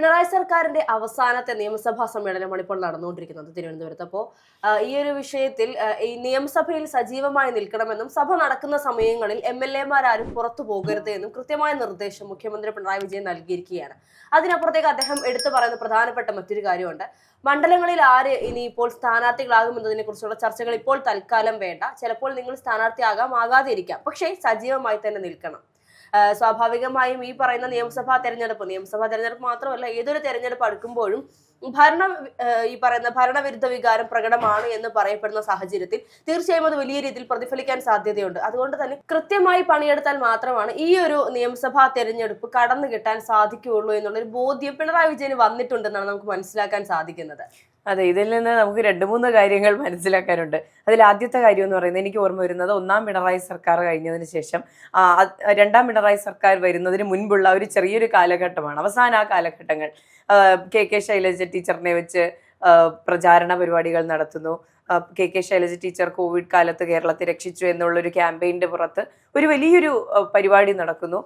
പിണറായി സർക്കാരിന്റെ അവസാനത്തെ നിയമസഭാ സമ്മേളനമാണ് ഇപ്പോൾ നടന്നുകൊണ്ടിരിക്കുന്നത് തിരുവനന്തപുരത്ത്. അപ്പോൾ ഈ ഒരു വിഷയത്തിൽ ഈ നിയമസഭയിൽ സജീവമായി നിൽക്കണമെന്നും സഭ നടക്കുന്ന സമയങ്ങളിൽ എം എൽ എമാരും പുറത്തു പോകരുത് എന്നും കൃത്യമായ നിർദ്ദേശം മുഖ്യമന്ത്രി പിണറായി വിജയൻ നൽകിയിരിക്കുകയാണ്. അതിനപ്പുറത്തേക്ക് അദ്ദേഹം എടുത്തു പറയുന്ന പ്രധാനപ്പെട്ട മറ്റൊരു കാര്യമുണ്ട്. മണ്ഡലങ്ങളിൽ ആര് ഇനി ഇപ്പോൾ സ്ഥാനാർത്ഥികളാകുമെന്നതിനെ കുറിച്ചുള്ള ചർച്ചകൾ ഇപ്പോൾ തൽക്കാലം വേണ്ട. ചിലപ്പോൾ നിങ്ങൾ സ്ഥാനാർത്ഥിയാകാം ആകാതെ ഇരിക്കാം പക്ഷേ സജീവമായി തന്നെ നിൽക്കണം. സ്വാഭാവികമായും ഈ പറയുന്ന നിയമസഭാ തെരഞ്ഞെടുപ്പ് നിയമസഭാ തെരഞ്ഞെടുപ്പ് മാത്രമല്ല ഏതൊരു തെരഞ്ഞെടുപ്പ് അടുക്കുമ്പോഴും ഭരണ ഈ പറയുന്ന ഭരണവിരുദ്ധ വികാരം പ്രകടമാണ് എന്ന് പറയപ്പെടുന്ന സാഹചര്യത്തിൽ തീർച്ചയായും അത് വലിയ രീതിയിൽ പ്രതിഫലിക്കാൻ സാധ്യതയുണ്ട്. അതുകൊണ്ട് തന്നെ കൃത്യമായി പണിയെടുത്താൽ മാത്രമാണ് ഈ ഒരു നിയമസഭാ തെരഞ്ഞെടുപ്പ് കടന്നു കിട്ടാൻ സാധിക്കുകയുള്ളൂ എന്നുള്ളൊരു ബോധ്യം പിണറായി വിജയന് വന്നിട്ടുണ്ടെന്നാണ് നമുക്ക് മനസ്സിലാക്കാൻ സാധിക്കുന്നത്. അതെ ഇതിൽ നിന്ന് നമുക്ക് രണ്ട് മൂന്ന് കാര്യങ്ങൾ മനസ്സിലാക്കാനുണ്ട്. അതിൽ ആദ്യത്തെ കാര്യം എന്ന് പറയുന്നത് എനിക്ക് ഓർമ്മ വരുന്നത് ഒന്നാം പിണറായി സർക്കാർ കഴിഞ്ഞതിന് ശേഷം രണ്ടാം പിണറായി സർക്കാർ വരുന്നതിന് മുൻപുള്ള ഒരു ചെറിയൊരു കാലഘട്ടമാണ്. അവസാന ആ കാലഘട്ടങ്ങൾ കെ കെ ശൈലജ ടീച്ചറിനെ വെച്ച് പ്രചാരണ പരിപാടികൾ നടത്തുന്നു. K K Shailaja teacher Covid കാലത്ത് കേരളത്തെ രക്ഷിച്ചു എന്നുള്ളൊരു ക്യാമ്പയിന്റെ പുറത്ത് ഒരു വലിയൊരു പരിപാടി നടക്കുന്നു.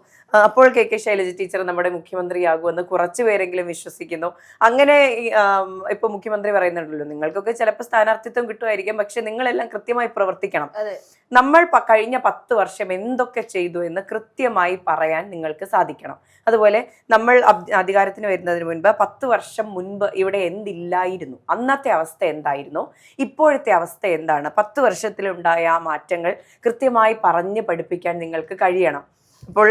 അപ്പോൾ കെ കെ ശൈലജ ടീച്ചർ നമ്മുടെ മുഖ്യമന്ത്രിയാകുമെന്ന് കുറച്ച് പേരെങ്കിലും വിശ്വസിക്കുന്നു. അങ്ങനെ ഇപ്പൊ മുഖ്യമന്ത്രി പറയുന്നുണ്ടല്ലോ നിങ്ങൾക്കൊക്കെ ചിലപ്പോൾ സ്ഥാനാർത്ഥിത്വം കിട്ടുമായിരിക്കും പക്ഷെ നിങ്ങളെല്ലാം കൃത്യമായി പ്രവർത്തിക്കണം. നമ്മൾ കഴിഞ്ഞ പത്ത് വർഷം എന്തൊക്കെ ചെയ്തു എന്ന് കൃത്യമായി പറയാൻ നിങ്ങൾക്ക് സാധിക്കണം. അതുപോലെ നമ്മൾ അധികാരത്തിന് വരുന്നതിന് മുൻപ് പത്ത് വർഷം മുൻപ് ഇവിടെ എന്തില്ലായിരുന്നു? അന്നത്തെ അവസ്ഥ എന്തായിരുന്നു? ഇപ്പോഴത്തെ അവസ്ഥ എന്താണ്? പത്ത് വർഷത്തിലുണ്ടായ ആ മാറ്റങ്ങൾ കൃത്യമായി പറഞ്ഞ് പഠിപ്പിക്കാൻ നിങ്ങൾക്ക് കഴിയണം. അപ്പോൾ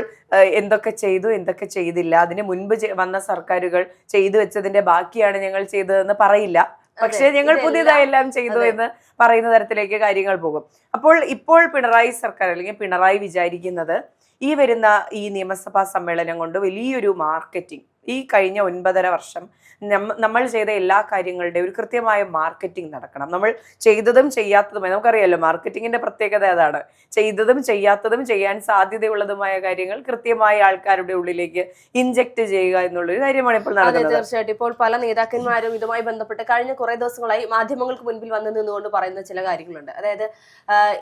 എന്തൊക്കെ ചെയ്തു എന്തൊക്കെ ചെയ്തില്ല അതിന് മുൻപ് വന്ന സർക്കാരുകൾ ചെയ്തു വെച്ചതിന്റെ ബാക്കിയാണ് ഞങ്ങൾ ചെയ്തതെന്ന് പറയില്ല. പക്ഷേ ഞങ്ങൾ പുതിയതായി എല്ലാം ചെയ്തു എന്ന് പറയുന്ന തരത്തിലേക്ക് കാര്യങ്ങൾ പോകും. അപ്പോൾ ഇപ്പോൾ പിണറായി സർക്കാർ അല്ലെങ്കിൽ പിണറായി വിചാരിക്കുന്നത് ഈ വരുന്ന ഈ നിയമസഭാ സമ്മേളനം കൊണ്ട് വലിയൊരു മാർക്കറ്റിംഗ് ഈ കഴിഞ്ഞ ഒൻപതര വർഷം നമ്മൾ ചെയ്ത എല്ലാ കാര്യങ്ങളുടെയും ഒരു കൃത്യമായ മാർക്കറ്റിംഗ് നടക്കണം. നമ്മൾ ചെയ്തതും ചെയ്യാത്തതുമായി നമുക്കറിയാലോ മാർക്കറ്റിങ്ങിന്റെ പ്രത്യേകത അതാണ്. ചെയ്തതും ചെയ്യാത്തതും ചെയ്യാൻ സാധ്യതയുള്ളതുമായ കാര്യങ്ങൾ കൃത്യമായ ആൾക്കാരുടെ ഉള്ളിലേക്ക് ഇൻജെക്ട് ചെയ്യുക എന്നുള്ളൊരു കാര്യമാണ് ഇപ്പോൾ നടക്കുന്നത്. തീർച്ചയായിട്ടും. ഇപ്പോൾ പല നേതാക്കന്മാരും ഇതുമായി ബന്ധപ്പെട്ട് കഴിഞ്ഞ കുറെ ദിവസങ്ങളായി മാധ്യമങ്ങൾക്ക് മുൻപിൽ വന്ന് നിന്നുകൊണ്ട് പറയുന്ന ചില കാര്യങ്ങളുണ്ട്. അതായത്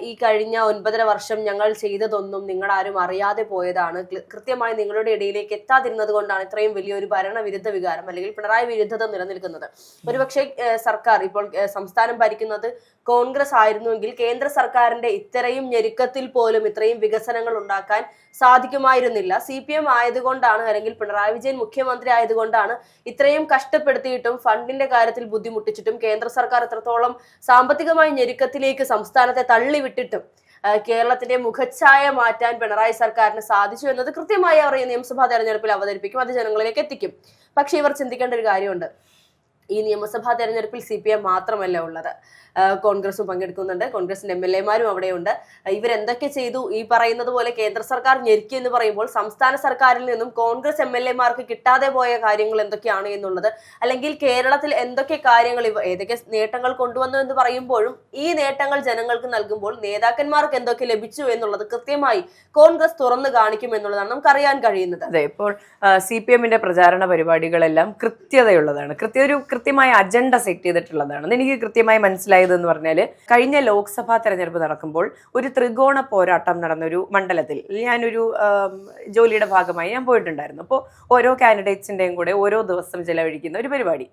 ഈ കഴിഞ്ഞ ഒൻപതര വർഷം ഞങ്ങൾ ചെയ്തതൊന്നും നിങ്ങൾ ആരും അറിയാതെ പോയതാണ്. കൃത്യമായി നിങ്ങളുടെ ഇടയിലേക്ക് എത്താതിരുന്നത് കൊണ്ടാണ് ഇത്രയും വലിയൊരു ഭരണവിരുദ്ധ വികാരം അല്ലെങ്കിൽ പിണറായി വിരുദ്ധത നിലനിൽക്കുന്നത്. ഒരുപക്ഷെ സർക്കാർ ഇപ്പോൾ സംസ്ഥാനം ഭരിക്കുന്നത് കോൺഗ്രസ് ആയിരുന്നുവെങ്കിൽ കേന്ദ്ര സർക്കാരിന്റെ ഇത്രയും ഞെരുക്കത്തിൽ പോലും ഇത്രയും വികസനങ്ങൾ ഉണ്ടാക്കാൻ സാധിക്കുമായിരുന്നില്ല. സി പി എം ആയതുകൊണ്ടാണ് അല്ലെങ്കിൽ പിണറായി വിജയൻ മുഖ്യമന്ത്രി ആയതുകൊണ്ടാണ് ഇത്രയും കഷ്ടപ്പെടുത്തിയിട്ടും ഫണ്ടിന്റെ കാര്യത്തിൽ ബുദ്ധിമുട്ടിച്ചിട്ടും കേന്ദ്ര സർക്കാർ എത്രത്തോളം സാമ്പത്തികമായി ഞെരുക്കത്തിലേക്ക് സംസ്ഥാനത്തെ തള്ളിവിട്ടിട്ടും കേരളത്തിന്റെ മുഖച്ഛായ മാറ്റാൻ പിണറായി സർക്കാരിന് സാധിച്ചു എന്നത് കൃത്യമായി അവർ ഈ നിയമസഭാ തെരഞ്ഞെടുപ്പിൽ അവതരിപ്പിക്കും അത് ജനങ്ങളിലേക്ക് എത്തിക്കും. പക്ഷെ ഇവർ ചിന്തിക്കേണ്ട ഒരു കാര്യമുണ്ട്. ഈ നിയമസഭാ തെരഞ്ഞെടുപ്പിൽ സി പി എം മാത്രമല്ല ഉള്ളത്. കോൺഗ്രസും പങ്കെടുക്കുന്നുണ്ട്. കോൺഗ്രസിന്റെ എം എൽ എമാരും അവിടെയുണ്ട്. ഇവരെന്തൊക്കെ ചെയ്തു? ഈ പറയുന്നത് പോലെ കേന്ദ്ര സർക്കാർ ഞെരുക്കി എന്ന് പറയുമ്പോൾ സംസ്ഥാന സർക്കാരിൽ നിന്നും കോൺഗ്രസ് എം എൽ എമാർക്ക് കിട്ടാതെ പോയ കാര്യങ്ങൾ എന്തൊക്കെയാണ് എന്നുള്ളത് അല്ലെങ്കിൽ കേരളത്തിൽ എന്തൊക്കെ കാര്യങ്ങൾ ഇവ ഏതൊക്കെ നേട്ടങ്ങൾ കൊണ്ടുവന്നു എന്ന് പറയുമ്പോഴും ഈ നേട്ടങ്ങൾ ജനങ്ങൾക്ക് നൽകുമ്പോൾ നേതാക്കന്മാർക്ക് എന്തൊക്കെ ലഭിച്ചു എന്നുള്ളത് കൃത്യമായി കോൺഗ്രസ് തുറന്നു കാണിക്കും എന്നുള്ളതാണ് നമുക്ക് അറിയാൻ കഴിയുന്നത്. അതെ ഇപ്പോൾ സി പി എമ്മിന്റെ പ്രചാരണ പരിപാടികളെല്ലാം കൃത്യതയുള്ളതാണ്. കൃത്യ ഒരു കൃത്യമായ അജണ്ട സെറ്റ് ചെയ്തിട്ടുള്ളതാണ്. എനിക്ക് കൃത്യമായി മനസ്സിലായത് എന്ന് പറഞ്ഞാൽ കഴിഞ്ഞ ലോക്സഭാ തെരഞ്ഞെടുപ്പ് നടക്കുമ്പോൾ ഒരു ത്രികോണ പോരാട്ടം നടന്നൊരു മണ്ഡലത്തിൽ ഞാനൊരു ജോലിയുടെ ഭാഗമായി ഞാൻ പോയിട്ടുണ്ടായിരുന്നു. അപ്പോൾ ഓരോ കാൻഡിഡേറ്റ്സിന്റെയും കൂടെ ഓരോ ദിവസം ചിലവഴിക്കുന്ന ഒരു പരിപാടി.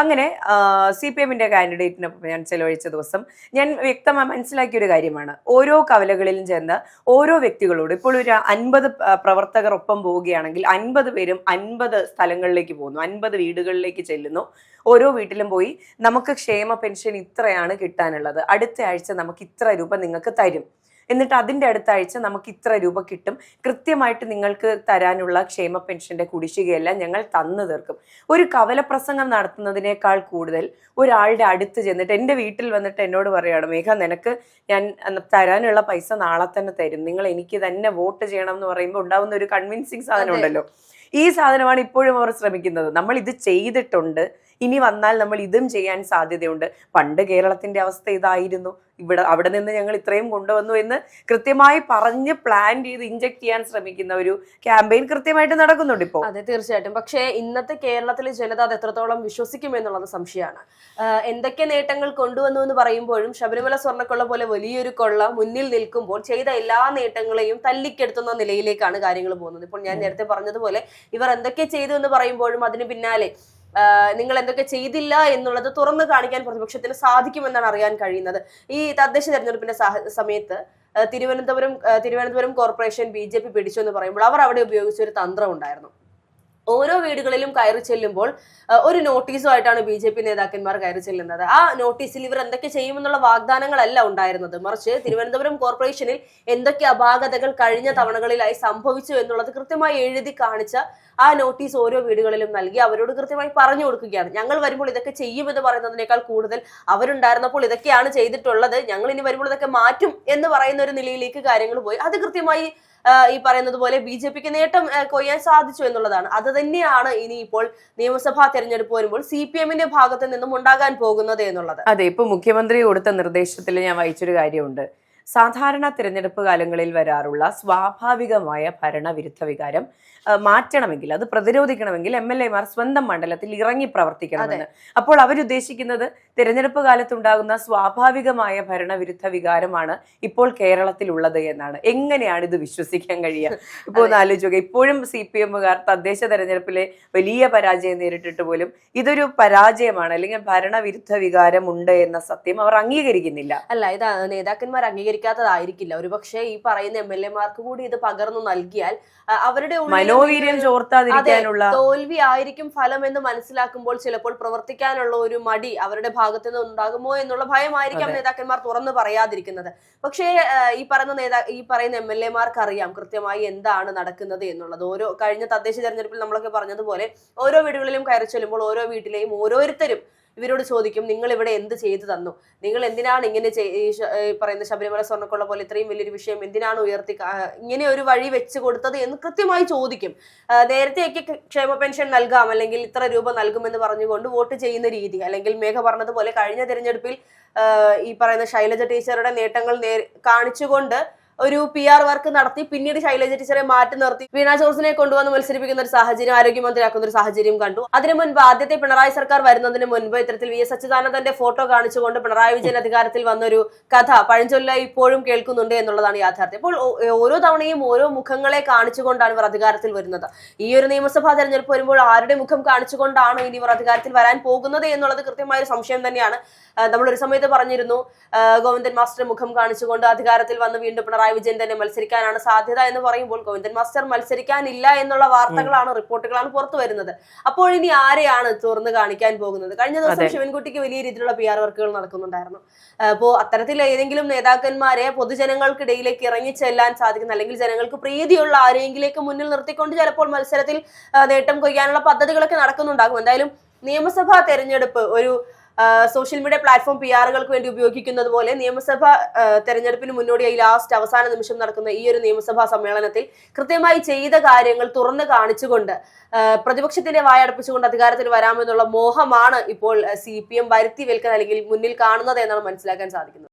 അങ്ങനെ സി പി എമ്മിന്റെ കാൻഡിഡേറ്റിനൊപ്പം ഞാൻ ചെലവഴിച്ച ദിവസം ഞാൻ വ്യക്തമായി മനസ്സിലാക്കിയ ഒരു കാര്യമാണ്. ഓരോ കവലകളിലും ചെന്ന് ഓരോ വ്യക്തികളോട് ഇപ്പോൾ ഒരു അൻപത് പ്രവർത്തകർ ഒപ്പം പോവുകയാണെങ്കിൽ അൻപത് പേരും അൻപത് സ്ഥലങ്ങളിലേക്ക് പോകുന്നു അൻപത് വീടുകളിലേക്ക് ചെല്ലുന്നു. ഓരോ വീട്ടിലും പോയി നമുക്ക് ക്ഷേമ പെൻഷൻ ഇത്രയാണ് കിട്ടാനുള്ളത്. അടുത്ത ആഴ്ച നമുക്ക് ഇത്ര രൂപ നിങ്ങൾക്ക് തരും. എന്നിട്ട് അതിന്റെ അടുത്ത ആഴ്ച നമുക്ക് ഇത്ര രൂപ കിട്ടും. കൃത്യമായിട്ട് നിങ്ങൾക്ക് തരാനുള്ള ക്ഷേമ പെൻഷന്റെ കുടിശ്ശികയെല്ലാം ഞങ്ങൾ തന്നു തീർക്കും. ഒരു കവലപ്രസംഗം നടത്തുന്നതിനേക്കാൾ കൂടുതൽ ഒരാളുടെ അടുത്ത് ചെന്നിട്ട് എന്റെ വീട്ടിൽ വന്നിട്ട് എന്നോട് പറയുകയാണ് മേഘ നിനക്ക് ഞാൻ തരാനുള്ള പൈസ നാളെ തന്നെ തരും. നിങ്ങൾ എനിക്ക് തന്നെ വോട്ട് ചെയ്യണം എന്ന് പറയുമ്പോൾ ഉണ്ടാവുന്ന ഒരു കൺവിൻസിങ് സാധനം ഉണ്ടല്ലോ. ഈ സാധനമാണ് ഇപ്പോഴും അവർ ശ്രമിക്കുന്നത്. നമ്മൾ ഇത് ചെയ്തിട്ടുണ്ട്. ഇനി വന്നാൽ നമ്മൾ ഇതും ചെയ്യാൻ സാധ്യതയുണ്ട്. പണ്ട് കേരളത്തിന്റെ അവസ്ഥ ഇതായിരുന്നു. ഇവിടെ അവിടെ നിന്ന് ഞങ്ങൾ ഇത്രയും കൊണ്ടുവന്നു എന്ന് കൃത്യമായി പറഞ്ഞ് പ്ലാൻ ചെയ്ത് ഇഞ്ചക്ട് ചെയ്യാൻ ശ്രമിക്കുന്ന ഒരു ക്യാമ്പയിൻ കൃത്യമായിട്ട് നടക്കുന്നുണ്ട് ഇപ്പോൾ അതെ തീർച്ചയായിട്ടും. പക്ഷേ ഇന്നത്തെ കേരളത്തിലെ ജനത അത് എത്രത്തോളം വിശ്വസിക്കും എന്നുള്ളത് സംശയമാണ്. എന്തൊക്കെ നേട്ടങ്ങൾ കൊണ്ടുവന്നു എന്ന് പറയുമ്പോഴും ശബരിമല സ്വർണക്കൊള്ള പോലെ വലിയൊരു കൊള്ള മുന്നിൽ നിൽക്കുമ്പോൾ ചെയ്ത എല്ലാ നേട്ടങ്ങളെയും തല്ലിക്കെടുത്തുന്ന നിലയിലേക്കാണ് കാര്യങ്ങൾ പോകുന്നത്. ഇപ്പോൾ ഞാൻ നേരത്തെ പറഞ്ഞതുപോലെ ഇവർ എന്തൊക്കെ ചെയ്തു എന്ന് പറയുമ്പോഴും അതിന് പിന്നാലെ നിങ്ങൾ എന്തൊക്കെ ചെയ്തില്ല എന്നുള്ളത് തുറന്നു കാണിക്കാൻ പ്രതിപക്ഷത്തിന് സാധിക്കുമെന്നാണ് അറിയാൻ കഴിയുന്നത്. ഈ തദ്ദേശ തെരഞ്ഞെടുപ്പിന്റെ സമയത്ത് Thiruvananthapuram Thiruvananthapuram corporation B J P പിടിച്ചു എന്ന് പറയുമ്പോൾ അവർ അവിടെ ഉപയോഗിച്ച ഒരു തന്ത്രം ഉണ്ടായിരുന്നു. ഓരോ വീടുകളിലും കയറി ചെല്ലുമ്പോൾ ഒരു നോട്ടീസുമായിട്ടാണ് ബി ജെ പി നേതാക്കന്മാർ കയറി ചെല്ലുന്നത്. ആ നോട്ടീസിൽ ഇവർ എന്തൊക്കെ ചെയ്യുമെന്നുള്ള വാഗ്ദാനങ്ങളല്ല ഉണ്ടായിരുന്നത്. മറിച്ച് തിരുവനന്തപുരം കോർപ്പറേഷനിൽ എന്തൊക്കെ അപാകതകൾ കഴിഞ്ഞ തവണകളിലായി സംഭവിച്ചു എന്നുള്ളത് കൃത്യമായി എഴുതി കാണിച്ച ആ നോട്ടീസ് ഓരോ വീടുകളിലും നൽകി അവരോട് കൃത്യമായി പറഞ്ഞു കൊടുക്കുകയാണ്. ഞങ്ങൾ വരുമ്പോൾ ഇതൊക്കെ ചെയ്യുമെന്ന് പറയുന്നതിനേക്കാൾ കൂടുതൽ അവരുണ്ടായിരുന്നപ്പോൾ ഇതൊക്കെയാണ് ചെയ്തിട്ടുള്ളത്. ഞങ്ങൾ ഇനി വരുമ്പോൾ ഇതൊക്കെ മാറ്റും എന്ന് പറയുന്ന ഒരു നിലയിലേക്ക് കാര്യങ്ങൾ പോയി. അത് കൃത്യമായി ഈ പറയുന്നത് പോലെ ബി ജെ പിക്ക് നേട്ടം കൊയ്യാൻ സാധിച്ചു എന്നുള്ളതാണ്. അത് തന്നെയാണ് ഇനി ഇപ്പോൾ നിയമസഭാ തെരഞ്ഞെടുപ്പ് വരുമ്പോൾ സി പി എമ്മിന്റെ ഭാഗത്ത് നിന്നും ഉണ്ടാകാൻ പോകുന്നത് എന്നുള്ളത്. അതെ ഇപ്പൊ മുഖ്യമന്ത്രി കൊടുത്ത നിർദ്ദേശത്തിൽ ഞാൻ വായിച്ചൊരു കാര്യമുണ്ട്. സാധാരണ തിരഞ്ഞെടുപ്പ് കാലങ്ങളിൽ വരാറുള്ള സ്വാഭാവികമായ ഭരണവിരുദ്ധ വികാരം മാറ്റണമെങ്കിൽ അത് പ്രതിരോധിക്കണമെങ്കിൽ എം എൽ എമാർ സ്വന്തം മണ്ഡലത്തിൽ ഇറങ്ങി പ്രവർത്തിക്കണമെന്ന്. അപ്പോൾ അവരുദ്ദേശിക്കുന്നത് തിരഞ്ഞെടുപ്പ് കാലത്തുണ്ടാകുന്ന സ്വാഭാവികമായ ഭരണവിരുദ്ധ വികാരമാണ് ഇപ്പോൾ കേരളത്തിലുള്ളത് എന്നാണ്. എങ്ങനെയാണ് ഇത് വിശ്വസിക്കാൻ കഴിയുക? ഇപ്പോൾ ഒന്ന് ആലോചിക്കുക ഇപ്പോഴും സി പി എമ്മുകാർ തദ്ദേശ തെരഞ്ഞെടുപ്പിലെ വലിയ പരാജയം നേരിട്ടിട്ട് പോലും ഇതൊരു പരാജയമാണ് അല്ലെങ്കിൽ ഭരണവിരുദ്ധ വികാരം ഉണ്ട് എന്ന സത്യം അവർ അംഗീകരിക്കുന്നില്ല. അല്ല ഇത് നേതാക്കന്മാർ അംഗീകരിക്കാത്തതായിരിക്കില്ല. ഒരുപക്ഷെ ഈ പറയുന്ന എം എൽ എമാർക്ക് കൂടി ഇത് പകർന്നു നൽകിയാൽ അവരുടെ ഉള്ളിലും മനോവീര്യം ഇങ്ങനെ- ചോർത്താതിരിക്കാനുള്ള തോൽവി ആയിരിക്കും ഫലം എന്ന് മനസ്സിലാക്കുമ്പോൾ ചിലപ്പോൾ പ്രവർത്തിക്കാനുള്ള ഒരു മടി അവരുടെ ഭാഗത്ത് നിന്ന് ഉണ്ടാകുമോ എന്നുള്ള ഭയമായിരിക്കാം. നേതാക്കന്മാർ തുറന്നു പറയാതിരിക്കുന്നത് പക്ഷേ ഈ പറയുന്ന നേതാ ഈ പറയുന്ന എം എൽ എമാർക്ക് അറിയാം കൃത്യമായി എന്താണ് നടക്കുന്നത് എന്നുള്ളത് ഓരോ കഴിഞ്ഞ തദ്ദേശ തെരഞ്ഞെടുപ്പിൽ നമ്മളൊക്കെ പറഞ്ഞതുപോലെ ഓരോ വീടുകളിലും കയറി ചെല്ലുമ്പോൾ ഓരോ വീട്ടിലെയും ഓരോരുത്തരും ഇവരോട് ചോദിക്കും നിങ്ങൾ ഇവിടെ എന്ത് ചെയ്തു തന്നു? നിങ്ങൾ എന്തിനാണ് ഇങ്ങനെ പറയുന്ന ശബരിമല സ്വർണക്കൊള്ള പോലെ ഇത്രയും വലിയൊരു വിഷയം എന്തിനാണ് ഉയർത്തി ഇങ്ങനെ ഒരു വഴി വെച്ച് കൊടുത്തത് എന്ന് കൃത്യമായി ചോദിക്കും. നേരത്തെയൊക്കെ ക്ഷേമ പെൻഷൻ നൽകാം അല്ലെങ്കിൽ ഇത്ര രൂപ നൽകുമെന്ന് പറഞ്ഞുകൊണ്ട് വോട്ട് ചെയ്യുന്ന രീതി. അല്ലെങ്കിൽ മേഘ പറഞ്ഞതുപോലെ കഴിഞ്ഞ തിരഞ്ഞെടുപ്പിൽ ഈ പറയുന്ന ശൈലജ ടീച്ചറുടെ നേട്ടങ്ങൾ കാണിച്ചുകൊണ്ട് ഒരു പി ആർ വർക്ക് നടത്തി പിന്നീട് ശൈലജ ടീച്ചറെ മാറ്റി നിർത്തി. വീണ ജോർജിനെ കൊണ്ടുവന്ന് മത്സരിപ്പിക്കുന്ന ഒരു സാഹചര്യം ആരോഗ്യമന്ത്രിയാക്കുന്ന ഒരു സാഹചര്യം കണ്ടു. അതിനു മുൻപ് ആദ്യത്തെ പിണറായി സർക്കാർ വരുന്നതിന് മുൻപ് ഇത്തരത്തിൽ വി എസ് അച്യുതാനന്ദന്റെ ഫോട്ടോ കാണിച്ചുകൊണ്ട് പിണറായി വിജയൻ അധികാരത്തിൽ വന്നൊരു കഥ പഴഞ്ചൊല്ല ഇപ്പോഴും കേൾക്കുന്നുണ്ട് എന്നുള്ളതാണ് യാഥാർത്ഥ്യം. ഇപ്പോൾ ഓരോ തവണയും ഓരോ മുഖങ്ങളെ കാണിച്ചുകൊണ്ടാണ് ഇവർ അധികാരത്തിൽ വരുന്നത്. ഈ ഒരു നിയമസഭാ തെരഞ്ഞെടുപ്പ് വരുമ്പോൾ ആരുടെ മുഖം കാണിച്ചുകൊണ്ടാണ് ഇനി ഇവർ അധികാരത്തിൽ വരാൻ പോകുന്നത് എന്നുള്ളത് കൃത്യമായ ഒരു സംശയം തന്നെയാണ്. നമ്മൾ ഒരു സമയത്ത് പറഞ്ഞിരുന്നു ഗോവിന്ദൻ മാസ്റ്റർ മുഖം കാണിച്ചുകൊണ്ട് അധികാരത്തിൽ വന്ന് വീണ്ടും പിണറായി വിജയൻ തന്നെ മത്സരിക്കാനാണ് സാധ്യത എന്ന് പറയുമ്പോൾ ഗോവിന്ദൻ മാസ്റ്റർ മത്സരിക്കാനില്ല എന്നുള്ള വാർത്തകളാണ് റിപ്പോർട്ടുകളാണ് പുറത്തു വരുന്നത്. അപ്പോൾ ഇനി ആരെയാണ് തുറന്ന് കാണിക്കാൻ പോകുന്നത്? കഴിഞ്ഞ ദിവസം ശിവൻകുട്ടിക്ക് വലിയ രീതിയിലുള്ള പി ആർ വർക്കുകൾ നടക്കുന്നുണ്ടായിരുന്നു. അപ്പോ അത്തരത്തിൽ ഏതെങ്കിലും നേതാക്കന്മാരെ പൊതുജനങ്ങൾക്കിടയിലേക്ക് ഇറങ്ങി ചെല്ലാൻ സാധിക്കുന്ന അല്ലെങ്കിൽ ജനങ്ങൾക്ക് പ്രീതിയുള്ള ആരെങ്കിലേക്ക് മുന്നിൽ നിർത്തിക്കൊണ്ട് ചിലപ്പോൾ മത്സരത്തിൽ നേട്ടം കൊയ്യാനുള്ള പദ്ധതികളൊക്കെ നടക്കുന്നുണ്ടാകും. എന്തായാലും നിയമസഭാ തെരഞ്ഞെടുപ്പ് ഒരു സോഷ്യൽ മീഡിയ പ്ലാറ്റ്ഫോം പി ആറുകൾക്ക് വേണ്ടി ഉപയോഗിക്കുന്നത് പോലെ നിയമസഭ തെരഞ്ഞെടുപ്പിന് മുന്നോടിയായി ലാസ്റ്റ് അവസാന നിമിഷം നടക്കുന്ന ഈ ഒരു നിയമസഭാ സമ്മേളനത്തിൽ കൃത്യമായി ചെയ്ത കാര്യങ്ങൾ തുറന്നു കാണിച്ചുകൊണ്ട് പ്രതിപക്ഷത്തിന്റെ വായടപ്പിച്ചുകൊണ്ട് അധികാരത്തിൽ വരാമെന്നുള്ള മോഹമാണ് ഇപ്പോൾ സി പി എം വരുത്തി വെൽക്കാൻ അല്ലെങ്കിൽ മുന്നിൽ കാണുന്നത് എന്നാണ് മനസ്സിലാക്കാൻ സാധിക്കുന്നത്.